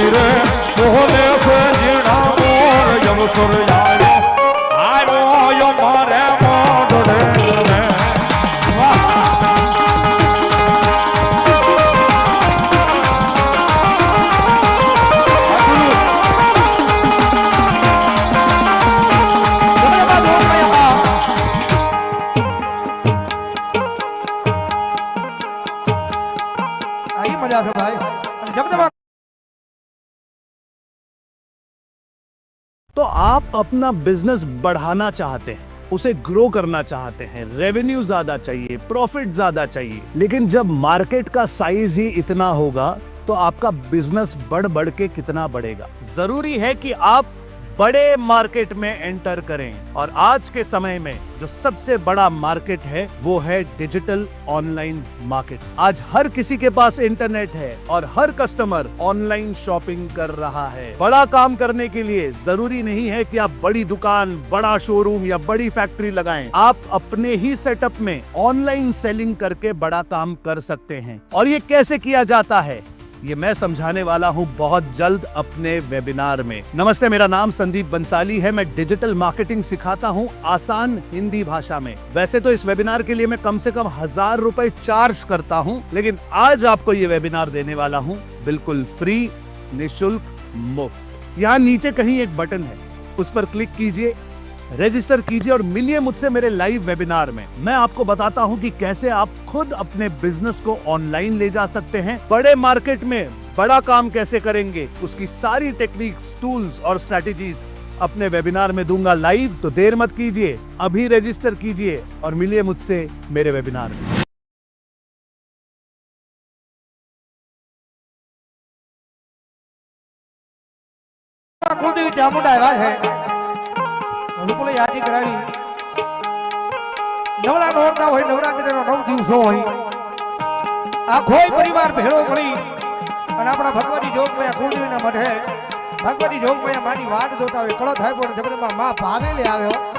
મંદિરે મોહને સંજીણા મોર યમસુર યારો આવ્યો યો મારે મોઢરે મજા છે ભાઈ. જગદમાં तो आप अपना बिज़नेस बढ़ाना चाहते हैं, उसे ग्रो करना चाहते हैं रेवेन्यू ज़्यादा चाहिए प्रॉफिट ज़्यादा चाहिए। लेकिन जब मार्केट का साइज़ ही इतना होगा तो आपका बिज़नेस बढ़ बढ़ के कितना बढ़ेगा। ज़रूरी है कि आप बड़े मार्केट में एंटर करें। और आज के समय में जो सबसे बड़ा मार्केट है, वो है डिजिटल ऑनलाइन मार्केट। आज हर किसी के पास इंटरनेट है और हर कस्टमर ऑनलाइन शॉपिंग कर रहा है। बड़ा काम करने के लिए ज़रूरी नहीं है कि आप बड़ी दुकान, बड़ा शोरूम या बड़ी फैक्ट्री लगाएँ। आप अपने ही सेटअप में ऑनलाइन सेलिंग करके बड़ा काम कर सकते हैं। और ये कैसे किया जाता है? ये मैं समझाने वाला हूँ बहुत जल्द अपने वेबिनार में। नमस्ते, मेरा नाम संदीप बंसाली है। मैं डिजिटल मार्केटिंग सिखाता हूँ आसान हिंदी भाषा में। वैसे तो इस वेबिनार के लिए मैं कम से कम हज़ार रुपए चार्ज करता हूँ, लेकिन आज आपको ये वेबिनार देने वाला हूँ बिल्कुल फ्री निशुल्क, मुफ़्त। यहाँ नीचे कहीं एक बटन है, उस पर क्लिक कीजिए। रजिस्टर कीजिए और मिलिए मुझसे मेरे लाइव वेबिनार में। मैं आपको बताता हूँ कि कैसे आप खुद अपने बिज़नेस को ऑनलाइन ले जा सकते हैं। बड़े मार्केट में बड़ा काम कैसे करेंगे? उसकी सारी टेक्निक्स टूल्स और स्ट्रेटेजीज अपने वेबिनार में दूँगा लाइव तो देर मत कीजिए। अभी रजिस्टर कीजिए और मिलिए मुझसे मेरे वेबिनार में। खुद चामुंडा है। રૂપલે યાદી કરાવી. નવલા નોરતા હોય, નવરાત્રીનો નવ દિવસો હોય. આખોય પરિવાર ભેળો મળી અને આપણા ભગવતી જોગમયા કુળદેવીના મઢે ભગવતી જોગમયા માની વાત જોતા હોય કળો થાય પણ જગદંબા માં ભાવેલે આવ્યો.